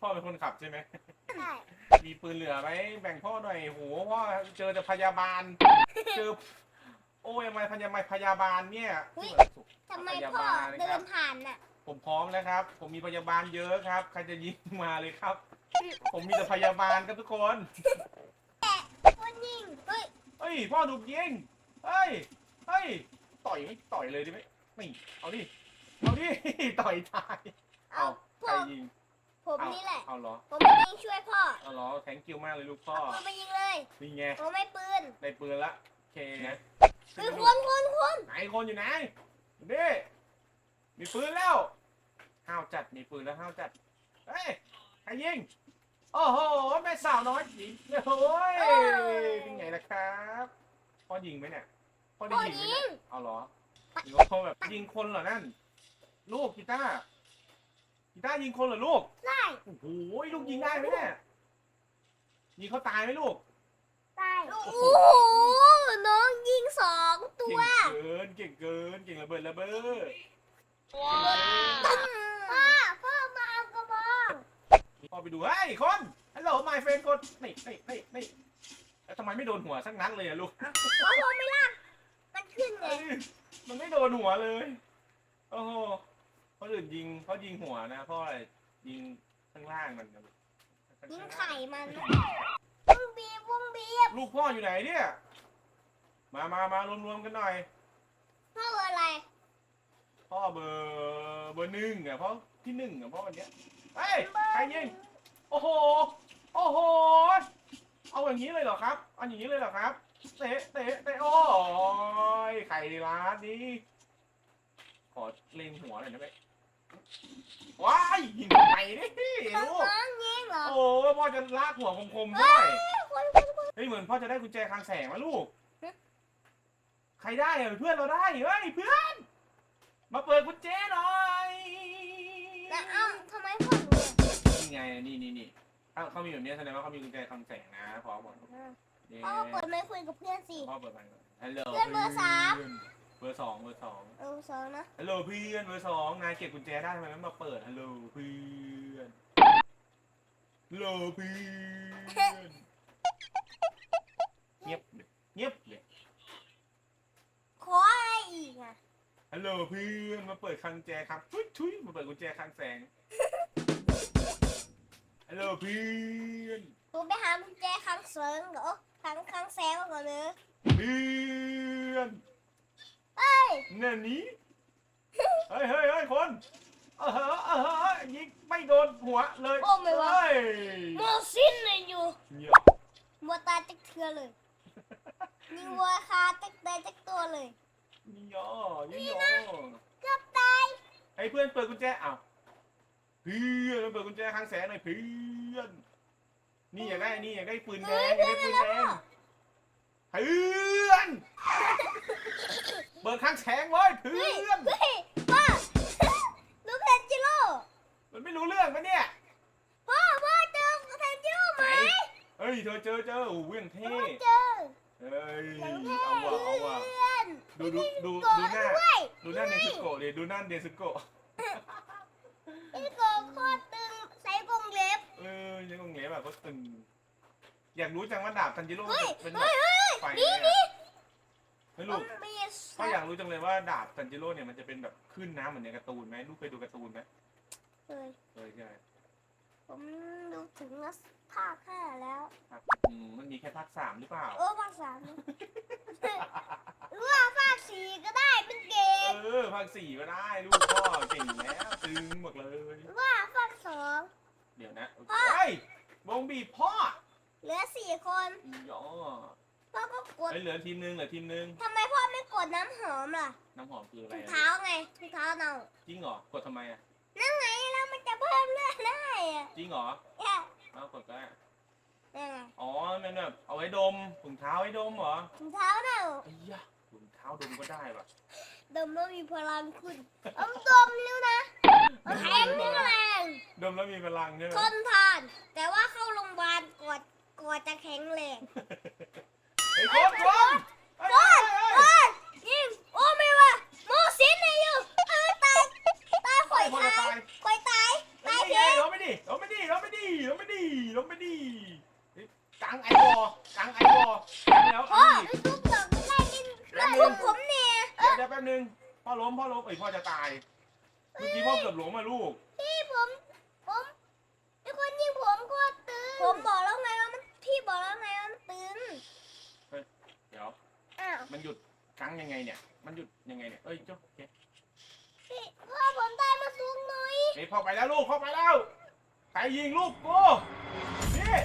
พ่อเป็นคนขับใช่ไหม ใช่มีปืนเหลือไหมแบ่งพ่อหน่อยโหพ่อเจอแต่พยาบาล เจอ โอ้ยทำไมพยาบาลพยาบาลเนี่ยทำไมพยาพ่อบาลนะเดิครันบผ่านน่ะ ผมพร้อมแล้วครับ ผมมีพยาบาลเยอะครับ ใครจะยิงมาเลยครับ ผมมีแต่พยาบาลครับทุกคนคนยิงเฮ้ยเฮ้ยพ่อถูกยิงเฮ้ยเฮ้ยต่อยไหมต่อยเลยดีไหมไม่เอาดิเอาดิต่อยตายเอาใคพ่รอยิง ผมเอานี่แหละ เอาเหรอผมไม่ยิงช่วยพ่อเอาเหรอแทงคิวมากเลยลูกพ่อเอาปืนไปยิงเลย นี่ไงผมไม่ปืนได้ปืนละโอเคนะปืนคนคนคนไหนคนอยู่ไหนนี่มีปืนแล้วห้าวจัดมีปืนแล้วห้าวจัดเฮ้ยใครยิงโอ้โหแม่สาวน้อยยิงโอ้ยเป็นไงล่ะครับพ่อยิงไหมเนี่ยพ่อได้พ่อยิงไหมยิเนี่ยงเอาเหรอหรือว่าพ่อแบบยิงคนเหรอนั่นลูกกีตาร์กีตาร์ยิงคนเหรอลูกได้ โอ้โหลูกยิงได้ไหมเนี่ยยิงเขาตายไหมลูกได้โอ้โหน้องยิงสองตัเก่วงเกินเก่งเกินเก่งระเบิดระเบ้อพ่อพ่อมาเอากระบองพอไปดูเฮ้ยคนฮัลโหล my friend คนนี่นี่นี่นี่แล้วทำไมไม่โดนหัวสักนัดเลยอะลูกเพราะผมไม่ลากมันขึ้นไงเอ้ยมันไม่โดนหัวเลยโอ้โหคนอื่นยิงเขายิงหัวนะเพราะอะไรยิง ข้างล่างมันนะยิงไข่มันวงบีบวงบีบลูกพ่ออยู่ไหนเนี่ย มามามารวมๆกันหน่อย พ่ออะไร พ่อเบอร์เบอร์หนึ่งอะเพราะที่หนึ่งอะเพราะวันเนี้ยเฮ้ยใครยิงโอ้โหโอ้โหเอาอย่างนี้เลยเหรอครับเอาอย่างนี้เลยเหรอครับ เตะเตะเตะโอ้ยไข่ร้านนี้ขอเล็งหัวหน่อยได้ไหมว้ายยิง ไปดิน้องลูกน้องยิงเหรอโอ้พ่อจะลากหัวคมๆด้วยคนคนคนเฮ้ยเหมือนพ่อจะได้กุญแจคลังแสงมาลูกฮะใครได้อะเพื่อนเราได้เฮ้ยเพื่อน มาเปิดกุญแจหน่อยแล้วเอ้าทำไมพ่อหนูนี่ไงนี่นี่นี่ถ้าเขามีแบบนี้แสดงว่าเขามีกุญแจคลังแสงนะพอบอกอะนี่พ่อเปิดไม่คุยกับเพื่อนสิพ่อเปิดไปก่อนฮัลโหลเพื่อนเบอร์สาม เบอร์สองเบอร์สองเออสองนะฮัลโหลเพื่อนเบอร์สองนายเก็บกุญแจได้ทำไมไม่มาเปิดฮัลโหลเพื่อนฮัลโหลเพื่อนเงียบเลยเงียบเลยขออะไรอีกอะฮัลโหลเพื่อนมาเปิดคลังแจครับทุยทุยมาเปิดกุญแจคลังแสงฮัลโหลเพื่อนหนูไปหากุญแจคลังเซิงเหรอคลังคลังแซงก่อนเลยเพื่อน เอ้ยนั่นนี้เฮ้ยเฮ้ยเฮ้ยคนเออเฮ้อเออเฮ้อยิงไม่โดนหัวเลยโอ้ไม่วะ เฮ้ยโมสิ้นเลยอยู่เหี้ยมัวตายจักเทือเลยยิงวัวคาจักเตยจักตัวเลย นี่ย่อนี่ย่อเกือบตายให้เพื่อนเปิดกุญแจอ้าวเพื่อนมาเปิดกุญแจคลังแสงหน่อยเพื่อนนี่อยากได้นี่อยากได้ปืนแดงอยากได้ปืนแดงเพื่อน เปิดข้างแสงไว้เพื่เฮ้ยอนเฮ้ยพ่อลูกเทนจิโร่มันไม่รู้เรื่องปะเนี่ยพ่อพ่อเจอเทนจิโร่ไหมเฮ้ยเธอเจอเจอโอ้เวียงเท่เจอเฮ้ยเท่เอาว่ะเอาว่ะเพื่อนดูดูดูโกดูหน้าด้วยดูหน้าเนสโกะดิดูหน้าเนสโกะไอ้โกะโคตรตึงใส่กรงเล็บเออยังงงเงี้ยแบบก็ตึงอยากรู้จังว่าดาบทันจิโร่เป็นแบบไฟนี่เนี่ ยนี่ไม่มัรู้นมีก็อยากรู้จังเลยว่าดาบทันจิโร่เนี่ยมันจะเป็นแบบขึ้นน้ำเหมือนในการ์ตูนไหมลูกเคยดูการ์ตูนไหมเคยเคยใช่ไหมผมดูถึงภาคห้าแล้วครับอืมมันมีแค่ภาคสามหรือเปล่าเออภาคสามนะหรือว่าภาคสี่ก็ได้เป็นเก่งเออภาคสี่ก็ได้ลูกพ่อเก่งแล้วตึงหมดเลยหรือว่าภาคสองเดี๋ยวนะเฮ้ยบงบีบพ่อเหลือสี่คนย่อ พ่อก็กดเฮ้ยเหลือทีมหนึงเหลือทีมหนึงทำไมพ่อไม่กดน้ำหอมล่ะน้ำหอมคืออะไรถุงอะเท้าไงถุงเท้าเนาจริงเหรอกดทำไมอะนั่นไงแล้วมันจะเพิ่มเลือดได้อะจริงเหรอเนี่ยเอากดก็ได้นั่นไงอ๋อมันแบบเอาไว้ดมถุงเท้าไว้ดมเหรอถุงเท้าเนาไอ้ยะถุงเท้าดมก็ได้ว่ะดมแล้วมีพลังขึ้นเอาดมนิ้วนะเอาแทงนิ้วแรงดมแล้วมีพลังใช่ไหม ทนทาน แต่ว่าเข้าโรงพยาบาลกอดกอดจะแข็งแรง ลงไม่ดิลงไม่ดีกังไอวอลกังไอวอแล้วพ่อเอาอีก ไอ้ตุ๊กตกมันไล่กินไล่พวกผมเนี่ยเดี๋ยวแป๊บนึงพ่อล้มพ่อล้มไอ้พ่อจะตายเมื่อกี้พ่อเกือบล้มอะลูกพี่ผมผมไอ้คนยิงผมก็ตึงผมบอกแล้วไงว่ามันพี่บอกแล้วไงว่ามันตึงเดี๋ยวมันหยุดคังยังไงเนี่ย มันหยุดยังไงเนี่ยเอ้ยเจ้าโอเคพ่อผมได้มาสูงหน่อยพ่อไปแล้วลูกพ่อไปแล้ว ใครยิงลูกกูนี่